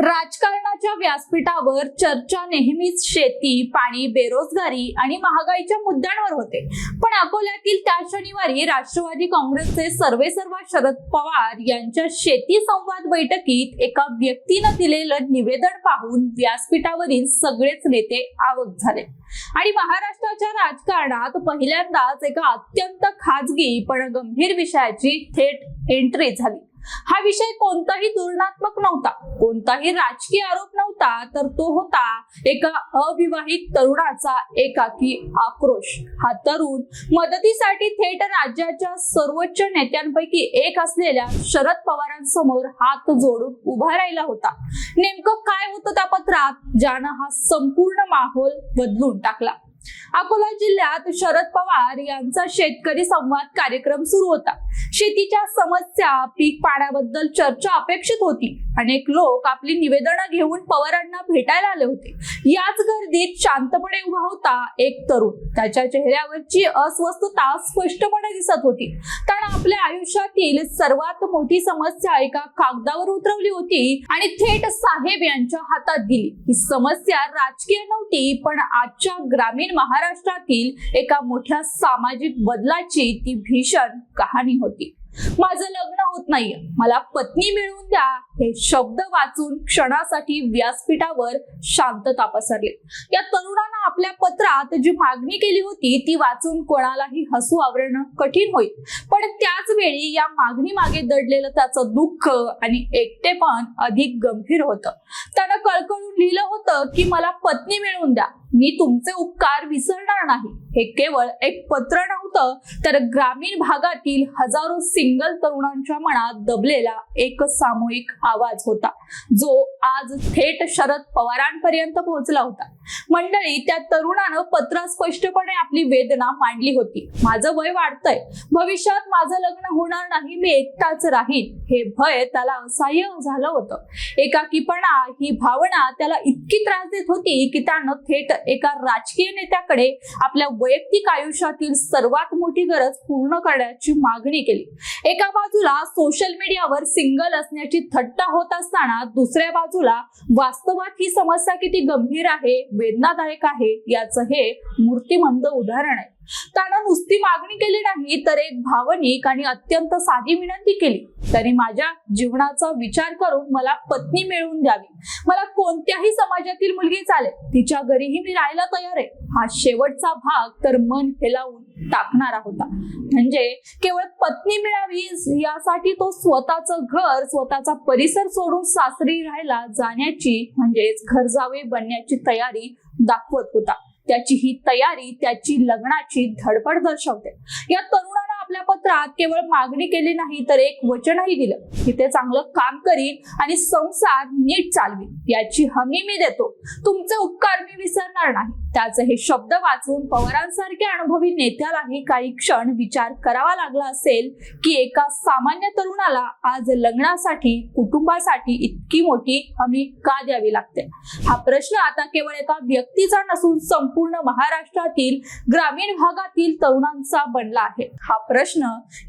राजकारणाच्या व्यासपीठावर चर्चा नेहमीच शेती पाणी बेरोजगारी आणि महागाईच्या मुद्द्यांवर होते. पण अकोल्यातील त्या शनिवारी राष्ट्रवादी काँग्रेसचे सर्वेसर्वा शरद पवार यांच्या शेती संवाद बैठकीत एका व्यक्तीनं दिलेलं निवेदन पाहून व्यासपीठावरील सगळेच नेते आवक झाले. आणि महाराष्ट्राच्या राजकारणात पहिल्यांदाच एका अत्यंत खाजगी पण गंभीर विषयाची थेट एंट्री झाली. हा विषय कोणताही धोरणात्मक नव्हता. कोणताही राजकीय आरोप नव्हता तर तो होता एका अविवाहित तरुणाचा एकाकी आक्रोश. हा तरुण मदतीसाठी थेट राज्याच्या सर्वोच्च नेत्यांपैकी एक असलेल्या शरद पवारांसमोर हात जोडून उभा राहिला होता. नेमकं काय होतं त्या पत्रात? ज्यानं हा संपूर्ण माहोल बदलून टाकला. अकोला जिल्ह्यात शरद पवार यांचा शेतकरी संवाद कार्यक्रम सुरू होता. शेतीच्या समस्या पीक पाण्याबद्दल चर्चा अपेक्षित होती. अनेक लोक आपली निवेदनं घेऊन पवारांना भेटायला आले होते. याच गर्दीत शांतपणे उभा होता एक तरुण. त्याच्या चेहऱ्यावरची अस्वस्थता स्पष्टपणे दिसत होती. त्यानं आपल्या आयुष्यातील सर्वात मोठी समस्या एका कागदावर उतरवली होती आणि थेट साहेब यांच्या हातात दिली ही समस्या राजकीय नव्हती पण आजच्या ग्रामीण महाराष्ट्रातील एका मोठ्या सामाजिक बदलाची ती भीषण कहाणी होती. माझं लग्न होत नाहीये. मला पत्नी मिळवून द्या हे शब्द वाचून क्षणासाठी व्यासपीठावर शांतता पसरली या तरुणानं आपल्या पत्रात जी मागणी केली होती ती वाचून कोणालाही हसू आवरणं कठीण होईल. पण त्याच वेळी या मागणी मागे दडलेलं त्याचं दुःख आणि एकटेपण अधिक गंभीर होतं. त्यानं कळकळून लिहिलं होतं की मला पत्नी मिळवून द्या. मी तुमचे उपकार विसरणार नाही. हे केवळ एक पत्र नव्हतं तर ग्रामीण भागातील हजारो सिंगल तरुणांच्या मनात दबलेला एक सामूहिक आवाज होता जो आज थेट शरद पवारांपर्यंत पोहोचला होता. मंडळी त्या तरुणानं पत्र स्पष्टपणे आपली वेदना मांडली होती. माझं वय वाढतंय. भविष्यात माझं लग्न होणार नाही मी एकटाच राहीन. हे भय त्याला असह्य झालं होतं. एकाकीपणा ही भावना त्याला इतकी त्रास देत होती की त्यानं थेट एका राजकीय नेत्याकडे आपल्या वैयक्तिक आयुष्यातील सर्वात मोठी गरज पूर्ण करण्याची मागणी केली. एका बाजूला सोशल मीडियावर सिंगल असण्याची थट्टा होत असताना दुसऱ्या बाजूला वास्तवात ही समस्या किती गंभीर आहे वेदनादायक आहे याचं हे मूर्तिमंत उदाहरण आहे. त्यानं नुसती मागणी केली नाही तर एक भावनिक आणि अत्यंत साधी विनंती केली. तरी माझ्या जीवनाचा विचार करून मला पत्नी मिळवून द्यावी. मला कोणत्याही समाजातील मुलगी चालेल. तिच्या घरीही मी राहायला तयार आहे. हा शेवटचा भाग तर मन हेलावून टाकणारा होता. म्हणजे केवळ पत्नी मिळावी यासाठी तो स्वतःचं घर स्वतःचा परिसर सोडून सासरी राहायला जाण्याची म्हणजेच घर जावे बनण्याची तयारी दाखवत होता. त्याची ही तयारी त्याची लग्नाची धडपड दर्शवते. या तरुण पत्रात केवळ मागणी केली नाही तर एक वचनही दिलं की ते चांगलं काम करीन आणि संसार नीट चालवीन. याची हमी मी देतो. तुमचे उपकार मी विसरणार नाही. त्याचे हे शब्द वाचून पवारांसारखे अनुभवी नेत्यालाही काही क्षण विचार करावा लागला असेल की एका सामान्य तरुणाला आज लग्नासाठी कुटुंबासाठी इतकी मोठी हमी का द्यावी लागते? हा प्रश्न आता केवळ एका व्यक्तीचा नसून संपूर्ण महाराष्ट्रातील ग्रामीण भागातील तरुणांचा बनला आहे. हा प्रश्न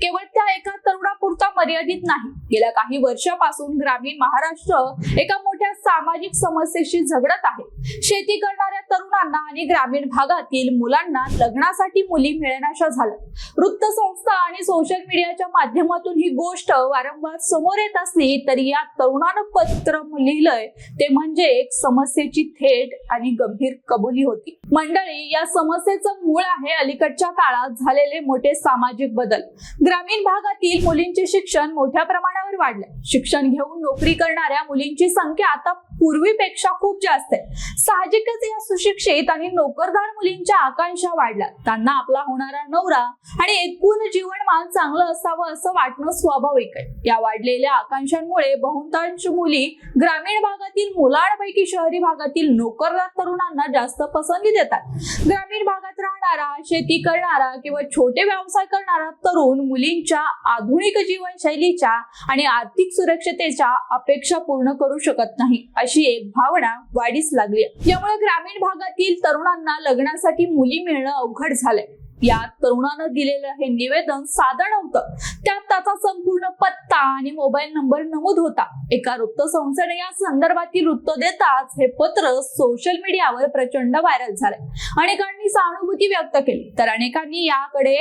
केवळ त्या एका तरुणापुरता मर्यादित नाही. गेल्या काही वर्षापासून ग्रामीण महाराष्ट्र एका मोठ्या सामाजिक समस्येशी झगडत आहे. शेती करणाऱ्या तरुणांना आणि ग्रामीण भागातील मुलांना लग्नासाठी मुली मिळण्याच्या झालं वृत्तसंस्था आणि सोशल मीडियाच्या माध्यमातून ही गोष्ट वारंवार समोर येत असली तरी या तरुणानं पत्र लिहिलंय. ते म्हणजे एक समस्येची थेट आणि गंभीर कबुली होती. मंडळी या समस्येचं मूळ आहे अलीकडच्या काळात झालेले मोठे सामाजिक बदल. ग्रामीण भागातील मुलींचे शिक्षण मोठ्या प्रमाणावर वाढले. शिक्षण घेऊन नोकरी करणाऱ्या मुलींची संख्या आता पूर्वीपेक्षा खूप जास्त आहे. साहजिकच या सुशिक्षित आणि नोकरदार मुलींच्या आकांक्षा वाढल्या त्यांना आपला होणारा नवरा आणि एकूण जीवनमान चांगलं असावं असं वाटणं स्वाभाविक आहे. या वाढलेल्या आकांक्षांमुळे बहुतांश मुली ग्रामीण भागातील मुलांपैकी शहरी भागातील नोकरदार तरुणांना जास्त पसंती देतात. ग्रामीण भागात राहणारा शेती करणारा किंवा छोटे व्यवसाय करणारा तरुण मुलींच्या आधुनिक जीवनशैलीच्या आणि आर्थिक सुरक्षतेच्या अपेक्षा पूर्ण करू शकत नाही अशी एक भावना वाढीस लागली आहे. यामुळे ग्रामीण भागातील तरुणांना लग्नासाठी मुली मिळणं अवघड झालंय. या तरुणानं दिलेलं हे निवेदन साधं नव्हतं. त्यात त्याचा संपूर्ण पत्ता आणि मोबाईल नंबर नमूद होता. एका वृत्तसंस्थेने या संदर्भातील वृत्त देताच हे पत्र सोशल मीडियावर प्रचंड व्हायरल झाले अनेकांनी सहानुभूती व्यक्त केली तर अनेकांनी याकडे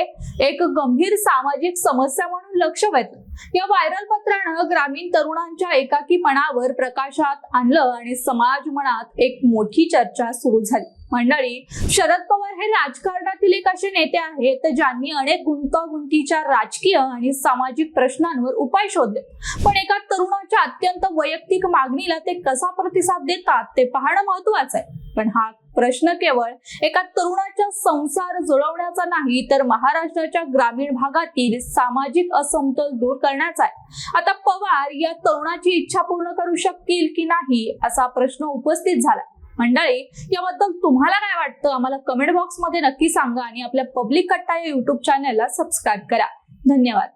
एक गंभीर सामाजिक समस्या म्हणून लक्ष वेधलं. या व्हायरल पत्रानं ग्रामीण तरुणांच्या एकाकीपणावर प्रकाशात आणलं आणि समाज मनात एक मोठी चर्चा सुरू झाली. मंडळी शरद पवार हे राजकारणातील एक असे नेते आहेत ज्यांनी अनेक गुंतागुंतीच्या राजकीय आणि सामाजिक प्रश्नांवर उपाय शोधले. पण एका तरुणाच्या अत्यंत वैयक्तिक मागणीला ते कसा प्रतिसाद देतात ते पाहणं महत्वाचं आहे. पण हा प्रश्न केवळ एका तरुणाच्या संसार जुळवण्याचा नाही तर महाराष्ट्राच्या ग्रामीण भागातील सामाजिक असमतोल दूर करण्याचा आहे. आता पवार या तरुणाची इच्छा पूर्ण करू शकतील की नाही असा प्रश्न उपस्थित झाला. मंडळी याबद्दल तुम्हाला काय वाटतं? आम्हाला कमेंट बॉक्समध्ये नक्की सांगा आणि आपल्या पब्लिक कट्टा या युट्यूब चॅनलला सबस्क्राईब करा. धन्यवाद.